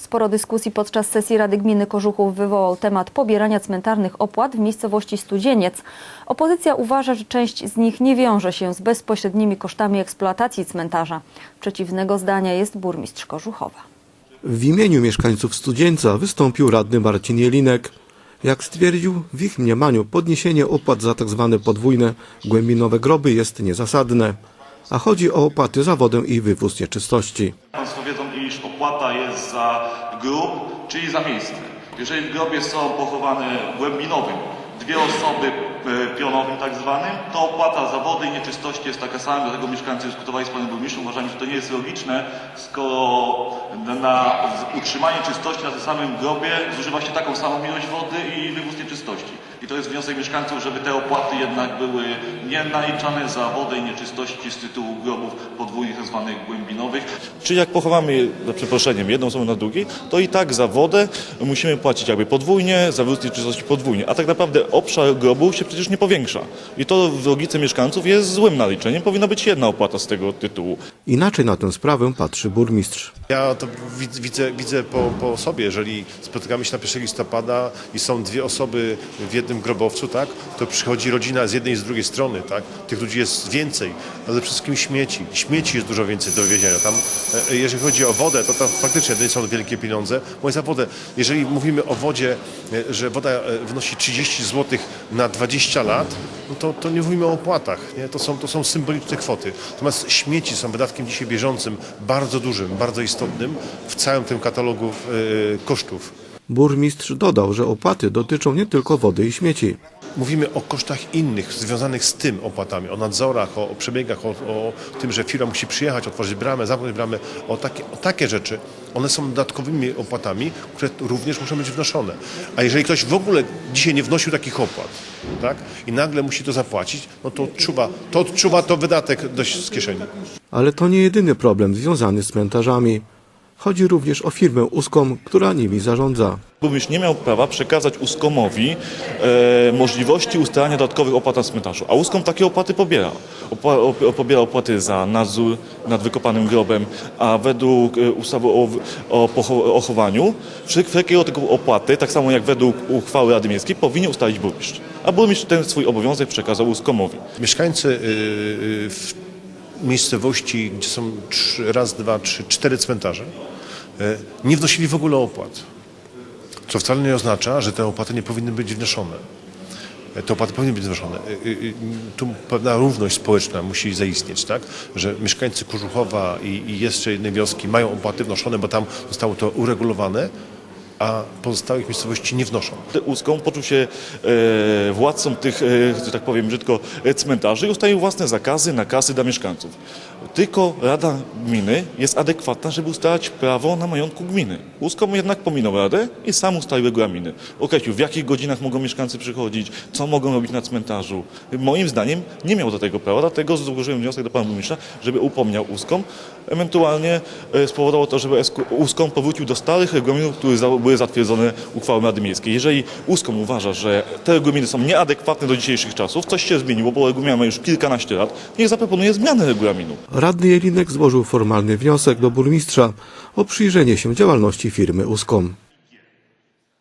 Sporo dyskusji podczas sesji Rady Gminy Kożuchów wywołał temat pobierania cmentarnych opłat w miejscowości Studzieniec. Opozycja uważa, że część z nich nie wiąże się z bezpośrednimi kosztami eksploatacji cmentarza. Przeciwnego zdania jest burmistrz Kożuchowa. W imieniu mieszkańców Studzieńca wystąpił radny Marcin Jelinek. Jak stwierdził, w ich mniemaniu podniesienie opłat za tzw. podwójne głębinowe groby jest niezasadne, a chodzi o opłaty za wodę i wywóz nieczystości. Państwo wiedzą, iż opłata jest za grób, czyli za miejsce. Jeżeli w grobie są pochowane głębinowym dwie osoby e, pionowym tak zwanym, to opłata za wodę i nieczystości jest taka sama, dlatego mieszkańcy dyskutowali z panem burmistrzem, uważamy, że to nie jest logiczne, skoro na utrzymanie czystości na tym samym grobie zużywa się taką samą ilość wody i wywóz nieczystości. To jest wniosek mieszkańców, żeby te opłaty jednak były nie naliczane za wodę i nieczystości z tytułu grobów podwójnych, tak zwanych głębinowych. Czyli jak pochowamy, za przeproszeniem, jedną osobę na drugiej, to i tak za wodę musimy płacić jakby podwójnie, za wywóz nieczystości podwójnie. A tak naprawdę obszar grobu się przecież nie powiększa. I to w logice mieszkańców jest złym naliczeniem. Powinna być jedna opłata z tego tytułu. Inaczej na tę sprawę patrzy burmistrz. Ja to widzę, widzę, widzę po, po sobie, jeżeli spotykamy się na 1 listopada i są dwie osoby w jednym grobowcu, tak, to przychodzi rodzina z jednej i z drugiej strony, tak, tych ludzi jest więcej, ale przede wszystkim śmieci. Śmieci jest dużo więcej do wywiezienia. Tam, e, jeżeli chodzi o wodę, to tam faktycznie to są wielkie pieniądze, bo za wodę, jeżeli mówimy o wodzie, e, że woda e, wynosi 30 zł na 20 lat, no to, to nie mówimy o opłatach, nie? To, są, to są symboliczne kwoty. Natomiast śmieci są wydatkiem dzisiaj bieżącym, bardzo dużym, bardzo istotnym w całym tym katalogu e, kosztów. Burmistrz dodał, że opłaty dotyczą nie tylko wody i śmieci. Mówimy o kosztach innych, związanych z tym opłatami, o nadzorach, o, o przebiegach, o, o tym, że firma musi przyjechać, otworzyć bramę, zamknąć bramę, o takie, o takie rzeczy. One są dodatkowymi opłatami, które również muszą być wnoszone. A jeżeli ktoś w ogóle dzisiaj nie wnosił takich opłat, tak, i nagle musi to zapłacić, no to odczuwa to, odczuwa to wydatek dość z kieszeni. Ale to nie jedyny problem związany z cmentarzami. Chodzi również o firmę Uskom, która nimi zarządza. Burmistrz nie miał prawa przekazać Uskomowi e, możliwości ustalania dodatkowych opłat na cmentarzu, a Uskom takie opłaty pobiera. Opła, op, pobiera opłaty za nadzór nad wykopanym grobem, a według e, ustawy o, o, pocho- o chowaniu wszelkiego tego opłaty, tak samo jak według uchwały Rady Miejskiej, powinien ustalić burmistrz. A burmistrz ten swój obowiązek przekazał Uskomowi. Mieszkańcy y, y, w miejscowości, gdzie są trzy, raz, dwa, trzy, cztery cmentarze, nie wnosili w ogóle opłat. Co wcale nie oznacza, że te opłaty nie powinny być wnoszone. Y, Te opłaty powinny być wnoszone. Y, Tu pewna równość społeczna musi zaistnieć, tak? Że mieszkańcy Kożuchowa i, i jeszcze jednej wioski mają opłaty wnoszone, bo tam zostało to uregulowane, a pozostałych miejscowości nie wnoszą. Uską poczuł się e, władcą tych, e, że tak powiem brzydko, e, cmentarzy i ustalił własne zakazy, nakazy dla mieszkańców. Tylko Rada Gminy jest adekwatna, żeby ustalać prawo na majątku gminy. Uskom jednak pominął Radę i sam ustalił regulaminy. Określił, w jakich godzinach mogą mieszkańcy przychodzić, co mogą robić na cmentarzu. Moim zdaniem nie miał do tego prawa, dlatego złożyłem wniosek do pana burmistrza, żeby upomniał Uskom. Ewentualnie spowodowało to, żeby Uskom powrócił do starych regulaminów, które za- były zatwierdzone uchwałą Rady Miejskiej. Jeżeli Uskom uważa, że te regulaminy są nieadekwatne do dzisiejszych czasów, coś się zmieniło, bo regulamin ma już kilkanaście lat, niech zaproponuje zmianę regulaminu. Radny Jelinek złożył formalny wniosek do burmistrza o przyjrzenie się działalności firmy Uskom.